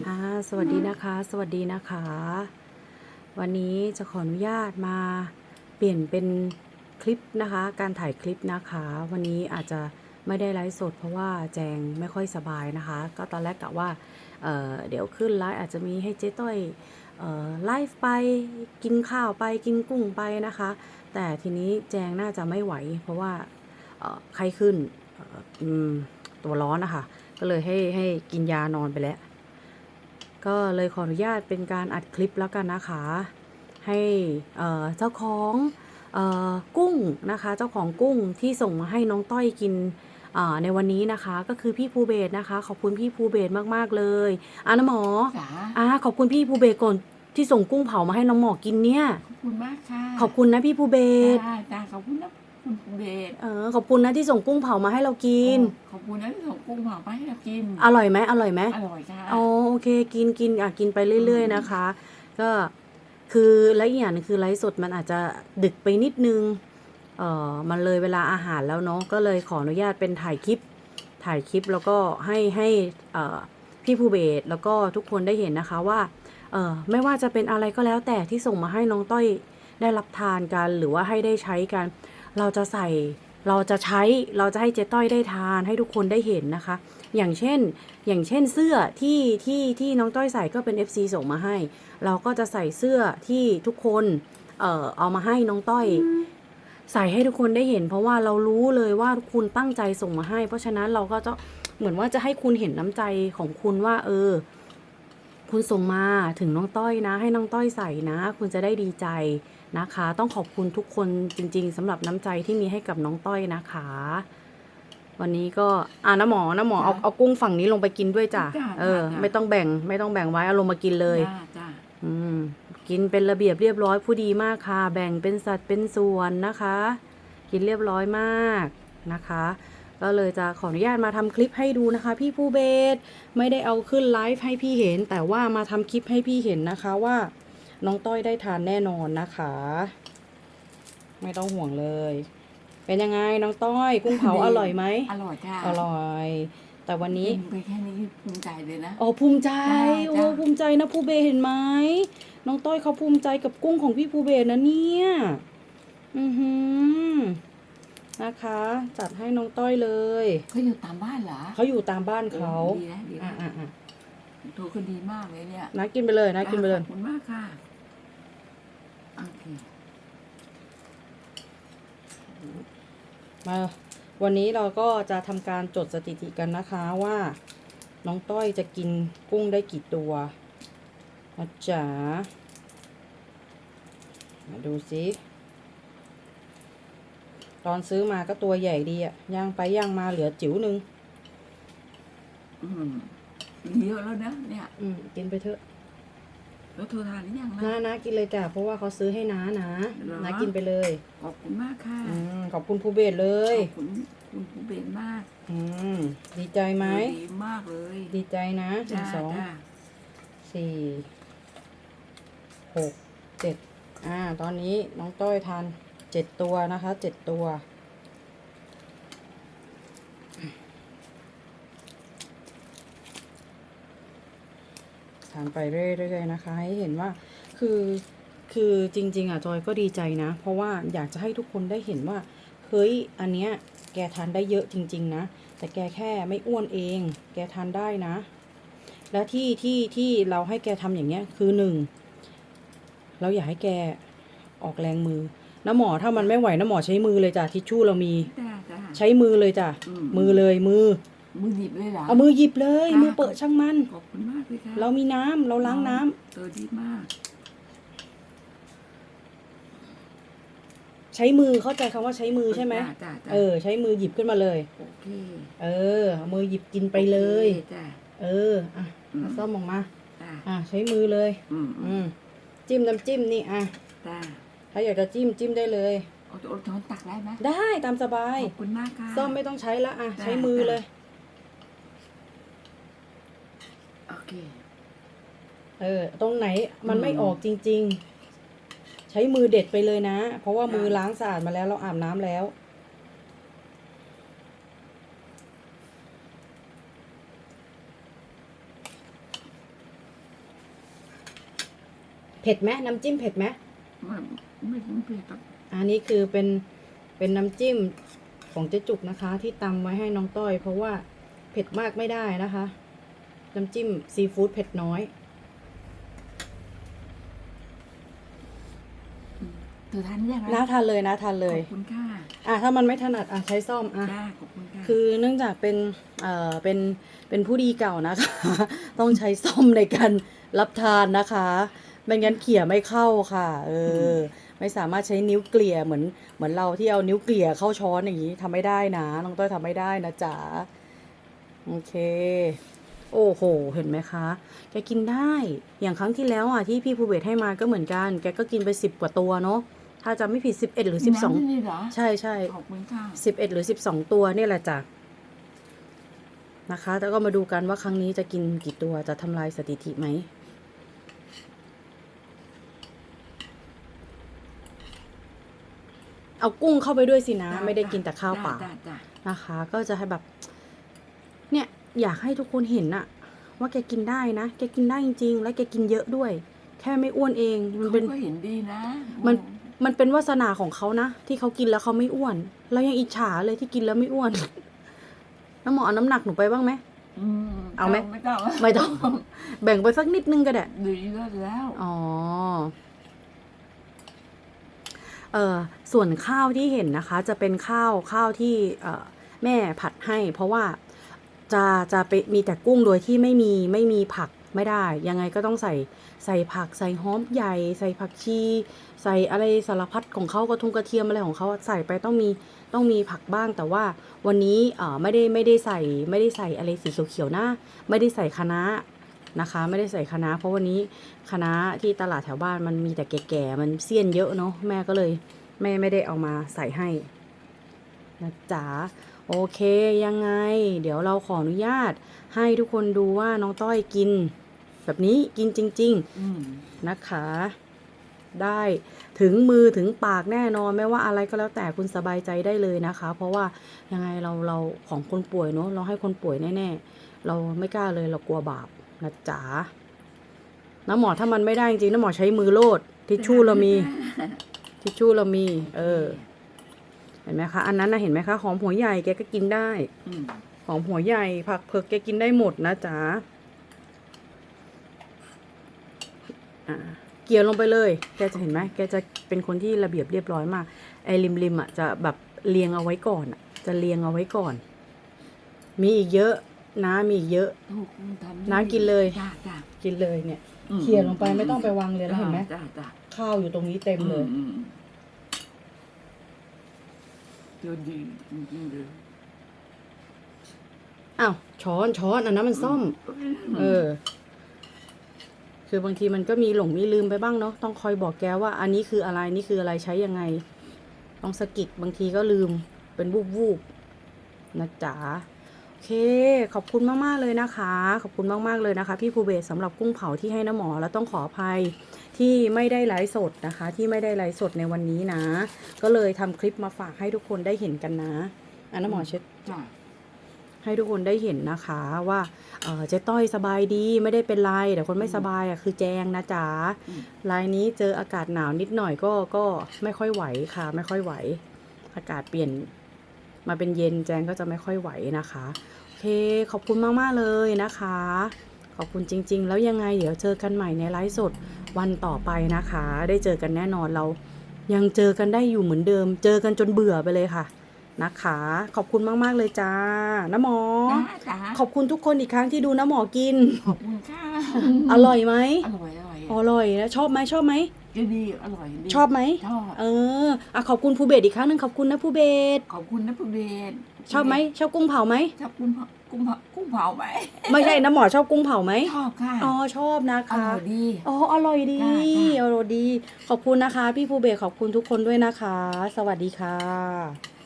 อ่าสวัสดีนะคะ สวัสดีนะคะ วันนี้จะขออนุญาตมาเปลี่ยนเป็นคลิปนะคะ การถ่ายคลิปนะคะ วันนี้อาจจะไม่ได้ไลฟ์สด เพราะว่าแจงไม่ค่อยสบายนะคะ ก็ตอนแรกกะว่าเเดี๋ยวขึ้นไลฟ์อาจจะมีให้เจ๊ต้อยไลฟ์ไปกินข้าวไปกินกุ้งไปนะคะ แต่ทีนี้แจงน่าจะไม่ไหว เพราะว่าไข้ขึ้นตัวร้อนนะคะ ก็เลยให้ให้กินยานอนไปแล้ว ก็เลยขออนุญาตเป็นการอัดคลิปแล้วกันนะคะ ให้เอ่อเจ้าของเอ่อกุ้งนะคะ เจ้าของกุ้งที่ส่งมาให้น้องต้อยกินอ่าในวันนี้นะคะก็คือพี่ภูเบศนะคะ ขอบคุณพี่ภูเบศมากๆเลยอะน้ำหมอจ๋าอ่าขอบคุณพี่ภูเบศก่อน ที่ส่งกุ้งเผามาให้น้องหมอกินเนี่ย ขอบคุณมากค่ะขอบคุณนะพี่ภูเบศจ้าจ้าขอบคุณนะคุณภูเบศเออขอบคุณนะที่ส่งกุ้งเผามาให้เรากินโอ้ขอบคุณนะที่ส่งกุ้งเผามาให้เรากิน อร่อยไหมอร่อยไหมอร่อยค่ะอ๋อโอเคกินกินอะกินไปเรื่อย ๆ นะคะ ก็คือและอีกอย่างหนึงคือไลฟ์สดมันอาจจะดึกไปนิดนึงเอ่อมันเลยเวลาอาหารแล้วเนาะก็เลยขออนุญาตเป็นถ่ายคลิปถ่ายคลิปแล้วก็ให้ให้เอ่อพี่ภูเบศแล้วก็ทุกคนได้เห็นนะคะว่า เอ่อไม่ว่าจะเป็นอะไรก็แล้วแต่ที่ส่งมาให้น้องต้อยได้รับทานกัน หรือว่าให้ได้ใช้กัน เราจะใส่เราจะใช้เราจะให้เจ๊ต้อยได้ทานให้ทุกคนได้เห็นนะคะ อย่างเช่น อย่างเช่นเสื้อที่ที่ที่น้องต้อยใส่ก็เป็น FC ส่งมาให้ เราก็จะใส่เสื้อที่ทุกคนเอ่อเอามาให้น้องต้อย ใส่ให้ทุกคนได้เห็น เพราะว่าเรารู้เลยว่าคุณตั้งใจส่งมาให้ เพราะฉะนั้นเราก็จะเหมือนว่าจะให้คุณเห็นน้ำใจของคุณว่า เออ คุณส่งมาถึงน้องต้อยนะ ให้น้องต้อยใส่นะ คุณจะได้ดีใจนะคะ ต้องขอบคุณทุกคนจริง ๆสำหรับน้ำใจที่มีให้กับน้องต้อยนะคะ วันนี้ก็อ่าน้าหมอน้าหมอเอาเอากุ้งฝั่งนี้ลงไปกินด้วยจ้ะจ้ะเออจ้ะไม่ต้องแบ่ง ไม่ต้องแบ่งไว้เอาลงมากินเลยจ้าจ้าอืมกินเป็นระเบียบเรียบร้อยผู้ดีมากค่ะ แบ่งเป็นสัดเป็นส่วนนะคะ กินเรียบร้อยมากนะคะ ก็เลยจะขออนุญาตมาทำคลิปให้ดูนะคะ พี่ภูเบศไม่ได้เอาขึ้นไลฟ์ให้พี่เห็น แต่ว่ามาทำคลิปให้พี่เห็นนะคะว่า น้องต้อยได้ทานแน่นอนนะคะ ไม่ต้องห่วงเลย เป็นยังไงน้องต้อย กุ้งเผาอร่อยไหมอร่อยค่ะอร่อยแต่วันนี้กิไปแค่นี้ภูมิใจเลยนะอ๋อภูมิใจจ้าโอ้จ้าภูมิใจนะภูเบศเห็นไหมน้องต้อยเขาภูมิใจกับกุ้งของพี่ภูเบศนะเนี่ย อือหือ นะคะ จัดให้น้องต้อยเลยเขาอยู่ตามบ้านเหรอเขาอยู่ตามบ้านเขาดีนะดีอะนะอะอะโทรคนดีมากเลยเนี่ยนะกินไปเลยนะกินไปเลยขอบคุณมากค่ะโอเคมาวันนี้เราก็จะทำการจดสถิติกันนะคะว่า น้องต้อยจะกินกุ้งได้กี่ตัวนะจ๊ะมาดูสิ ตอนซื้อมาก็ตัวใหญ่ดีอะย่างไปย่างมาเหลือจิ๋วหนึ่งอืมเยอะแล้วนะเนี่ยอืมกินไปเถอะแล้วเธอทานหรือยังนะนะนะกินเลยจ้ะเพราะว่าเขาซื้อให้น้านะเหรอนะกินไปเลย ขอบคุณมากค่ะอืมขอบคุณภูเบศเลยขอบคุณคุณภูเบศมากอืมดีใจไหม ดีมากเลยดีใจนะหนึ่จ้างสองจ้าสี่หกเจ็ดอ่า ตอนนี้น้องต้อยทาน เจ็ดตัวนะคะเจ็ดตัว ทานไปเรื่อยๆนะคะ ให้เห็นว่าคือคือจริง ๆ อะ จอยก็ดีใจนะ เพราะว่าอยากจะให้ทุกคนได้เห็นว่า เฮ้ย อันเนี้ยแกทานได้เยอะจริง ๆ นะ แต่แกแค่ไม่อ้วนเอง แกทานได้นะ และที่ที่ที่เราให้แกทำอย่างเงี้ยคือหนึ่งเราอยากให้แกออกแรงมือ น้าหมอถ้ามันไม่ไหวน้าหมอใช้มือเลยจ้ะทิชชู่เรามี จ้าจ้า ใช้มือเลยจ้ะอืม มือเลยมือ มือหยิบเลยเหรอ เอามือหยิบเลย ค่ะ มือเปิดช่างมัน ขอบคุณมากเลยค่ะเรามีน้ำเราล้างน้ำเธอดีมาก ใช้มือเข้าใจคำว่าใช้มือใช่ไหมจ้าจ้าจ้าเออ ใช้มือหยิบขึ้นมาเลย โอเคเออเอามือหยิบกินไปเลย โอคจ้าเอออะอืม เอาซ่อมออกมา จ้าอะใช้มือเลย อืมอือืมมจิ้มน้ำจิ้มนี่อะ จ้า ถ้าอยากจะจิ้มจิ้มได้เลย เอาเอาช้อนตักได้ไหมได้ตามสบาย ขอบคุณมากค่ะ ซ่อมไม่ต้องใช้ละอะจ้ะใช้มือเลย โอเค เออ ตรงไหนมันอืมไม่ออกจริง ๆ ใช้มือเด็ดไปเลยนะ เพราะว่ามือล้างสะอาดมาแล้วเราอาบน้ำแล้วอเผ็ดไหมน้ำจิ้มเผ็ดไหมไม่ ไม่ถึงเผ็ดหรอกอันนี้คือเป็นเป็นน้ำจิ้มของเจ๊จุกนะคะ ที่ตำไว้ให้น้องต้อย เพราะว่าเผ็ดมากไม่ได้นะคะ น้ำจิ้มซีฟู้ดเผ็ดน้อยเธอทานได้ไหมน้าทานเลยนะทานเลย ขอบคุณค่ะอะถ้ามันไม่ถนัดอะใช้ซ่อมอะ จ้าขอบคุณค่ะคือเนื่องจากเป็น เอ่อ เป็น เป็นผู้ดีเก่านะคะ ต้องใช้ซ่อมในการรับทานนะคะ ไม่งั้นเขี่ยไม่เข้าค่ะ เออ ไม่สามารถใช้นิ้วเกลี่ยเหมือนเหมือนเราที่เอานิ้วเกลี่ยเข้าช้อนอย่างนี้ทำไม่ได้นะน้องต้อยทำไม่ได้นะจ๊ะโอเค โอ้โห เห็นไหมคะ แกกินได้ อย่างครั้งที่แล้วอะที่พี่ภูเบศให้มาก็เหมือนกัน แกก็กินไปสิบกว่าตัวเนาะ ถ้าจำไม่ผิดสิบเอ็ดหรือสิบสองน้ำที่นี่เหรอใช่ใช่ขอบคุณค่ะสิบเอ็ดหรือสิบสองตัวเนี่ยแหละจ้ะนะคะ แล้วก็มาดูกันว่าครั้งนี้จะกินกี่ตัวจะทำลายสถิติไหม เอากุ้งเข้าไปด้วยสินะ ไม่ได้กินแต่ข้าวเปล่าจ้าจ้านะคะ ก็จะให้แบบ เนี่ยอยากให้ทุกคนเห็นอะว่าแกกินได้นะแกกินได้จริงๆ และแกกินเยอะด้วย แค่ไม่อ้วนเองมันเขาเป็นก็เห็นดีนะ มันมันเป็นวาสนาของเขานะที่เขากินแล้วเขาไม่อ้วนแล้วยังอิจฉาเลยที่กินแล้วไม่อ้วนน้ำหมอเอาน้ำหนักหนูไปบ้างไหมอืมเอาไหมไม่ต้องไม่ต้อง แบ่งไปสักนิดนึงก็ได้ดีก็แล้วอ๋อ เออส่วนข้าวที่เห็นนะคะ จะเป็นข้าวข้าวที่เออแม่ผัดให้ เพราะว่าจะจะไปมีแต่กุ้งโดยที่ไม่มีไม่มีผักไม่ได้ ยังไงก็ต้องใส่ใส่ผักใส่หอมใหญ่ ใส่ผักชี ใส่อะไรสารพัดของเขากระทุงกระเทียมอะไรของเขาใส่ไปต้องมีต้องมีผักบ้างแต่ว่าวันนี้เออไม่ได้ไม่ได้ใส่ไม่ได้ใส่อะไรสีเขียวๆนะไม่ได้ใส่คะน้า นะคะ ไม่ได้ใส่คะน้าเพราะวันนี้คะน้าที่ตลาดแถวบ้านมันมีแต่แก่ๆมันเสี้ยนเยอะเนาะแม่ก็เลยแม่ไม่ได้เอามาใส่ให้นะจ๊ะโอเคยังไง เดี๋ยวเราขออนุญาต ให้ทุกคนดูว่าน้องต้อยกิน แบบนี้กินจริงอืมๆนะคะ ได้ถึงมือถึงปากแน่นอนไม่ว่าอะไรก็แล้วแต่คุณสบายใจได้เลยนะคะ เพราะว่ายังไงเราเราของคนป่วยเนาะเราให้คนป่วยแน่ๆ เราไม่กล้าเลยเรากลัวบาป นะจ๊ะน้ำหมอถ้ามันไม่ได้จริงๆน้ำหมอใช้มือโลด ทิชชู่เรามี ทิชชู่เรามี เออ เห็นไหมคะ อันนั้นนะเห็นไหมคะหอมหัวใหญ่แกก็กินได้หอมหัวใหญ่ ผักเผือกแกกินได้หมดนะจ๊ะอ่าเกี่ยวลงไปเลย แกจะเห็นไหมแกจะเป็นคนที่ระเบียบเรียบร้อยมาก ไอ้ริมริมอะจะแบบเรียงเอาไว้ก่อนอะ จะเรียงเอาไว้ก่อน มีอีกเยอะ นะมีอีกเยอะ ถูกทำน้ำกินเลย จ้าจ้ากินเลยเนี่ยอืมเขี่ยลงไปไม่ต้องไปวางเลยแล้วเห็นไหมจ้าจ้าข้าวอยู่ตรงนี้เต็มเลย อืมอืมเดี๋ยวดีจริงๆเลยอ้าวช้อนช้อนอันนั้นมันซ่อมเออ คือบางทีมันก็มีหลงมีลืมไปบ้างเนาะต้องคอยบอกแกว่า อันนี้คืออะไรนี่คืออะไรใช้ยังไง ต้องสะกิดบางทีก็ลืมเป็นวูบวูบๆนะจ๊ะโอ เค ขอบคุณมาก ๆ เลยนะคะ ขอบคุณมาก ๆ เลยนะคะ พี่ภูเบศสำหรับกุ้งเผาที่ให้น้ำหมอ แล้วต้องขออภัยที่ไม่ได้ไลฟ์สดนะคะ ที่ไม่ได้ไลฟ์สดในวันนี้นะ ก็เลยทำคลิปมาฝากให้ทุกคนได้เห็นกันนะอันน้ำหมอเช็ดจ้าให้ทุกคนได้เห็นนะคะว่าเอ่อเจ๊ต้อยสบายดีไม่ได้เป็นไรแต่คนไม่สบายอะคือแจงนะจ๊ะอืมรายนี้เจออากาศหนาวนิดหน่อยก็ก็ไม่ค่อยไหวค่ะ ไม่ค่อยไหว อากาศเปลี่ยน มาเป็นเย็นแจงก็จะไม่ค่อยไหวนะคะโอเคขอบคุณมากๆเลยนะคะ ขอบคุณจริง ๆ แล้วยังไงเดี๋ยวเจอกันใหม่ในไลฟ์สดวันต่อไปนะคะ ได้เจอกันแน่นอนเรายังเจอกันได้อยู่เหมือนเดิม เจอกันจนเบื่อไปเลยค่ะนะคะ ขอบคุณมาก ๆ เลยจ้าน้าหมอ จ้าจ้าขอบคุณทุกคนอีกครั้งที่ดูน้าหมอกิน ขอบคุณค่ะ อร่อยไหมอร่อยอร่อย อร่อยนะชอบไหมชอบไหม ก็ดีอร่อยดีชอบไหมชอบเอออะขอบคุณภูเบศอีกครั้งหนึ่งขอบคุณนะภูเบศขอบคุณนะผู้เบนชอบไหมชอบกุ้งเผาไหมชอบกุ้งเผากุ้งเผากุ้งเผาไหมไม่ใช่น้าหมอชอบกุ้งเผาไหมชอบค่ะอ๋อชอบนะอคะร่อยดีอ๋ออร่อยดีจ้าจ้าอร่อยดี ขอบคุณนะคะ พี่ภูเบศขอบคุณทุกคนด้วยนะคะ สวัสดีค่ะ